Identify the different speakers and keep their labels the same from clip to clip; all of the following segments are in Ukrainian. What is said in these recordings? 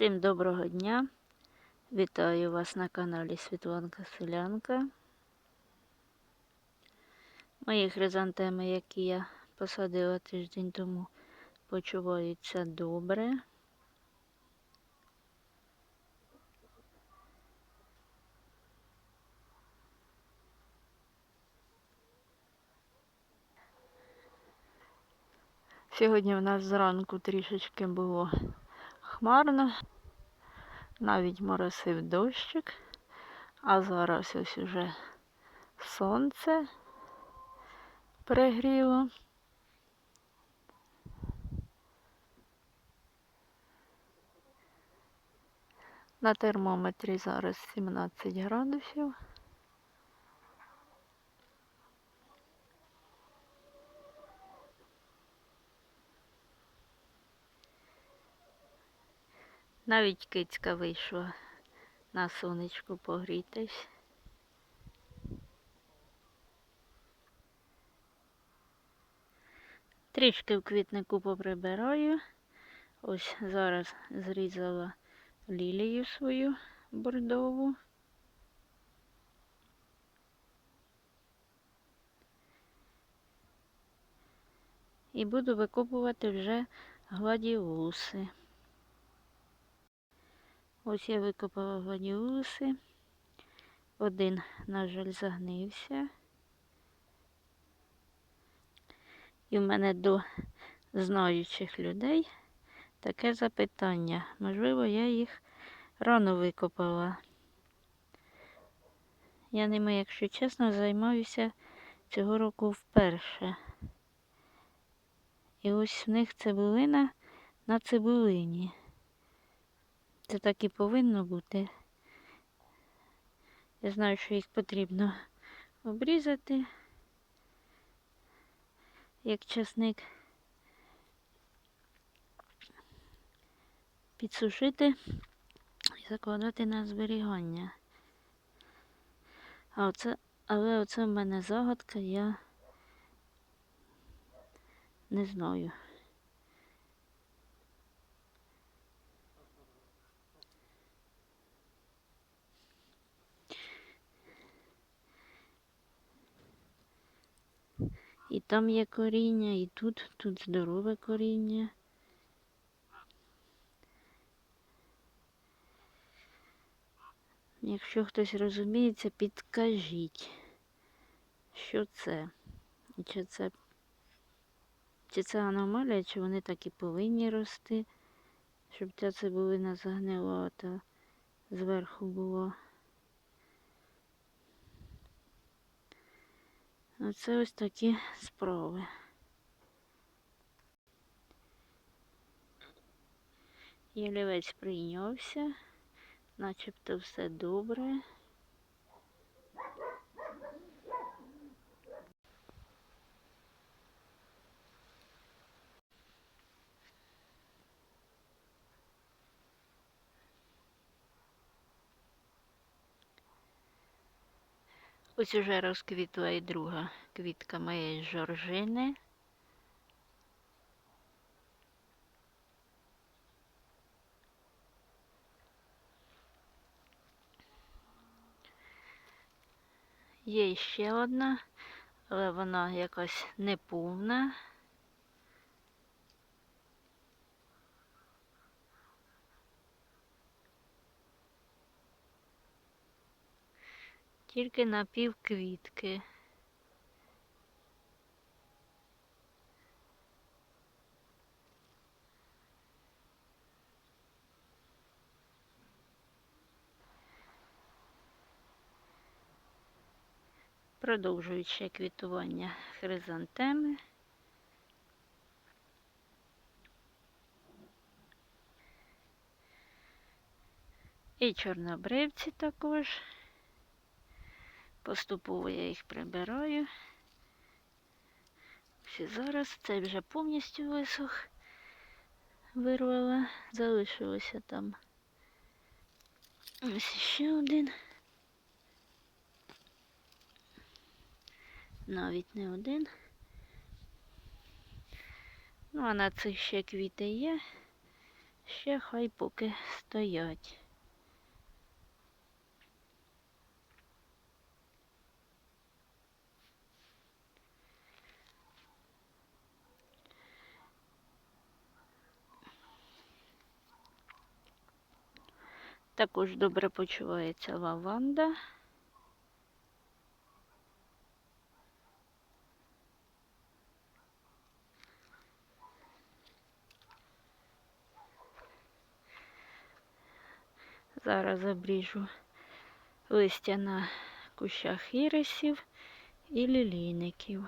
Speaker 1: Всім доброго дня! Вітаю вас на каналі Світланка Селянка. Мої хризантеми, які я посадила тиждень тому, почуваються добре. Сьогодні в нас зранку трішечки було хмарно, навіть моросив дощик, а зараз ось уже сонце пригріло. На термометрі зараз 17 градусів. Навіть кицька вийшла на сонечку погрітись. Трішки в квітнику поприбираю. Ось зараз зрізала лілію свою бордову. І буду викопувати вже гладіолуси. Ось я викопала гладіолуси. Один, на жаль, загнився. І в мене до знаючих людей таке запитання. Можливо, я їх рано викопала. Я ними, якщо чесно, займаюся цього року вперше. І ось в них цибулина на цибулині. Це так і повинно бути. Я знаю, що їх потрібно обрізати, як часник, підсушити і закладати на зберігання. А оце, але оце в мене загадка, я не знаю. І там є коріння, і тут, тут здорове коріння. Якщо хтось розуміється, підкажіть, що це. І чи це чи це аномалія, чи вони так і повинні рости, щоб ця цибулина загнила, та зверху було. Оце ось такі справи. Ялівець прийнявся, начебто все добре. Ось уже розквітла і друга квітка моєї жоржини. Є ще одна, але вона якась неповна. Тільки на пів квітки. Продовжують ще квітування хризантеми. І чорнобривці також. Поступово я їх прибираю. І зараз цей вже повністю висох вирвала, залишилося там. Ось ще один. Навіть не один. Ну, а на цих ще квіти є. Ще хай поки стоять. Також добре почувається лаванда. Зараз обріжу листя на кущах ірисів і лілійників.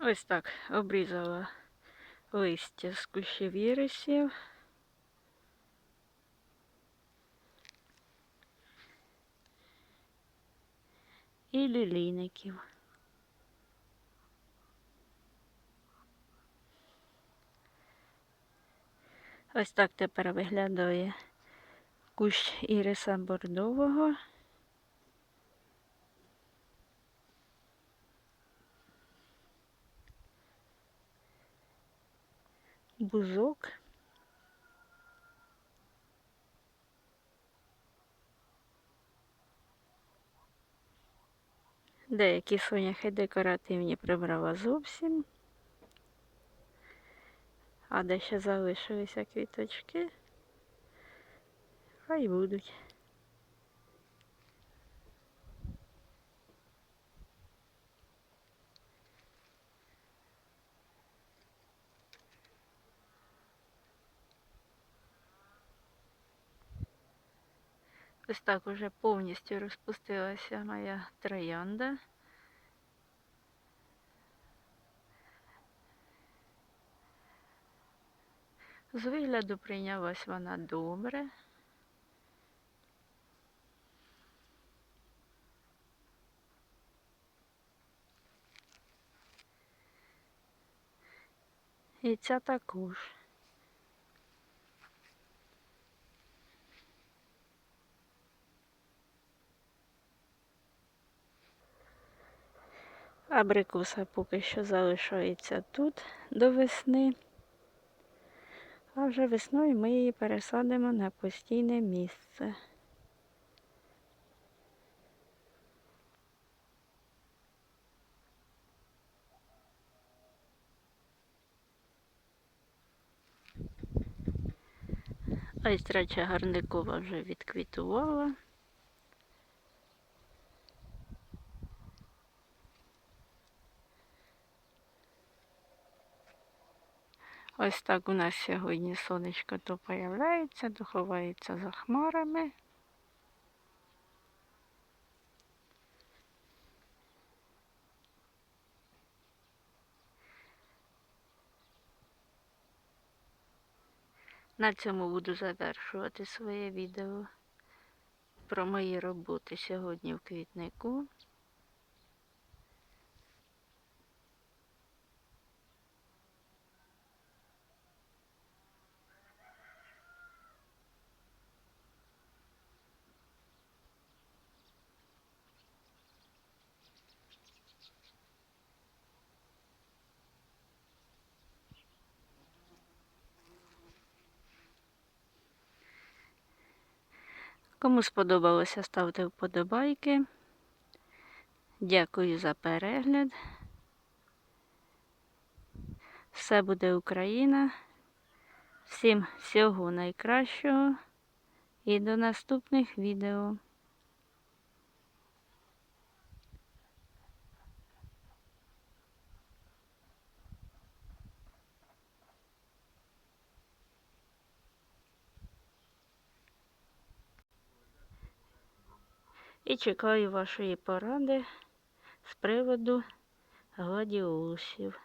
Speaker 1: Ось так обрізала листя з кущів ірисів. І лілійників. Ось так тепер виглядає кущ іриса бордового. Бузок. Деякі соняхи декоративні прибрала зовсім. А де ще залишилися квіточки, хай будуть. Ось так уже повністю розпустилася моя троянда. З вигляду прийнялась вона добре. І ця також. Абрикоса поки що залишається тут до весни, а вже весною ми її пересадимо на постійне місце. Айстрача гарникова вже відквітувала. Ось так у нас сьогодні сонечко то появляється, то ховається за хмарами. На цьому буду завершувати своє відео про мої роботи сьогодні в квітнику. Кому сподобалося, ставте вподобайки. Дякую за перегляд. Все буде Україна. Всім всього найкращого і до наступних відео. І чекаю вашої поради з приводу гладіолусів.